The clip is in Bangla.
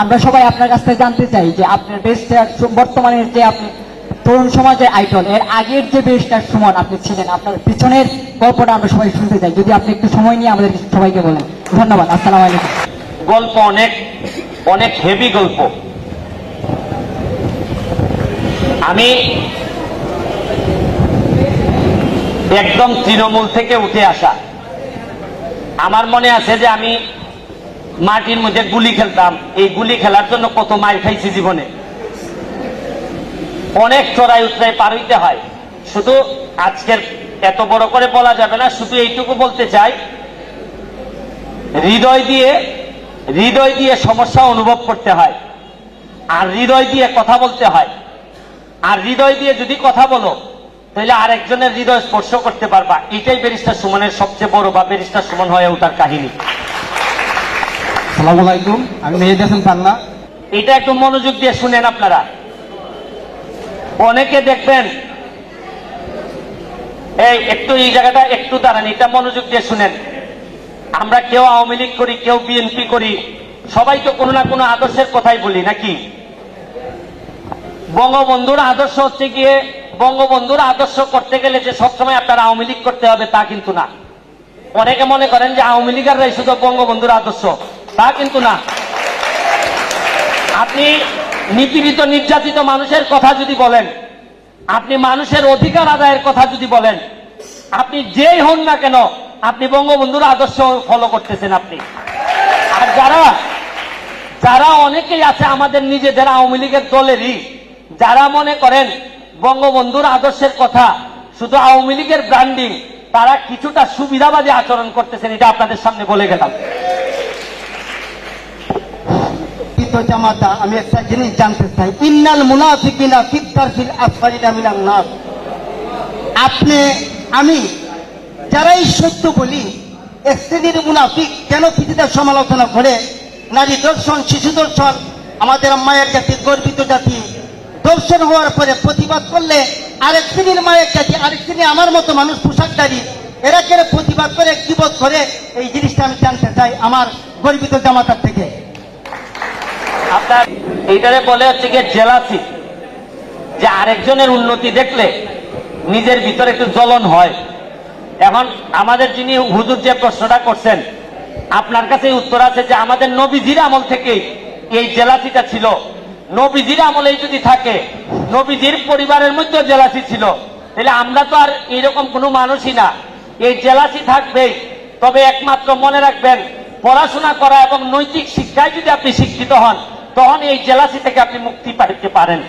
আমরা সবাই আপনার কাছ থেকে জানতে চাই যে আপনার বেস্টার বর্তমানে যে আপনি তরুণ সমাজের আইডল এর আগের যে বেস্টার সুমন আপনি ছিলেন, আপনার পিছনের গল্পটা আমরা সবাই শুনতে চাই। যদি আপনি একটু সময় নিয়ে আমাদের সবাইকে বলেন। ধন্যবাদ, আসসালাম আলাইকুম। গল্প অনেক অনেক হেভি গল্প। আমি একদম তৃণমূল থেকে উঠে আসা। আমার মনে আছে যে আমি মাটির মধ্যে গুলি খেলতাম। এই গুলি খেলার জন্য কত মাইল খাইছি জীবনে? অনেক চড়াই উতরাই পার হইতে হয়। শুধু আজকের এত বড় করে বলা যাবে না, শুধু এইটুকু বলতে চাই, হৃদয় দিয়ে হৃদয় দিয়ে সমস্যা অনুভব করতে হয়। আর হৃদয় দিয়ে কথা বলতে হয়। আর হৃদয় দিয়ে যদি কথা বলো, তাহলে আরেকজনের হৃদয় স্পর্শ করতে পারবা। এটাই ব্যারিস্টার সুমনের সবচেয়ে বড় বা ব্যারিস্টার সুমন হয়ে ওঠার কাহিনী। সালাম আলাইকুম। আমি মেহেদি হাসান পান্না। এটা একটু মনোযোগ দিয়ে শুনেন আপনারা। অনেকে দেখবেন, এই একটু এই জায়গাটা একটু দাঁড়ান, এটা মনোযোগ দিয়ে শুনেন। আমরা কেউ আওয়ামী লীগ করি, কেউ বিএনপি করি, সবাই তো কোনো না কোনো আদর্শের কথাই বলি, নাকি? বঙ্গবন্ধুর আদর্শ হচ্ছে গিয়ে, বঙ্গবন্ধুর আদর্শ করতে গেলে যে সবসময় আপনার আওয়ামী লীগ করতে হবে তা কিন্তু না। অনেকে মনে করেন যে আওয়ামী লীগেররাই শুধু বঙ্গবন্ধুর আদর্শ। তা কিন্তু না। আপনি নিপীড়িত, নির্যাতিত মানুষের কথা যদি বলেন, আপনি মানুষের অধিকার আদায়ের কথা যদি বলেন, আপনি যেই হন না কেন, আপনি বঙ্গবন্ধুর আদর্শ ফলো করতেছেন আপনি। আর যারা যারা অনেকেই আছে আমাদের নিজেদের আওয়ামী লীগের দলেরই, যারা মনে করেন বঙ্গবন্ধুর আদর্শের কথা, শুধু আওয়ামী লীগের ব্র্যান্ডিং তারা কিছুটা সুবিধাবাদী আচরণ করতেছেন, এটা আপনাদের সামনে বলে গেলাম। আমি একটা জিনিস জানতে চাই। ইন্নাল মুনাফিকিনা ফিদ্দার ফিল আসফারিনা মিনান নার। আপনি, আমি, যারাই সত্য বলি শ্রেণির মুনাফিক কেন সমালোচনা করে? নারী দর্শন, শিশু দর্শন, আমাদের মায়ের জাতি, গর্বিত জাতি। দর্শন হওয়ার পরে প্রতিবাদ করলে আরেক শ্রেণির মায়ের জাতি, আরেক শ্রেণি আমার মতো মানুষ পোশাক পোশাকদারি এরা কেন প্রতিবাদ করে কিবোধ করে? এই জিনিসটা আমি জানতে চাই আমার গর্বিত জামাতার থেকে। আপনার এইটারে বলে হচ্ছে গিয়ে জেলাসি যে আরেকজনের উন্নতি দেখলে নিজের ভিতরে একটু জ্বলন হয়। এখন আমাদের যিনি হুজুর যে প্রশ্নটা করছেন, আপনার কাছে উত্তর আছে যে আমাদের নবীজির আমল থেকে এই জেলাসিটা ছিল। নবীজির আমলে যদি থাকে, নবীজির পরিবারের মধ্যে জেলাসি ছিল। তাহলে আমরা তো আর এইরকম কোনো মানুষই না। এই জেলাসি থাকবেই। তবে একমাত্র মনে রাখবেন, পড়াশোনা করা এবং নৈতিক শিক্ষায় যদি আপনি শিক্ষিত হন তখন এই জেলাসি থেকে আপনি মুক্তি পাইতে পারেন।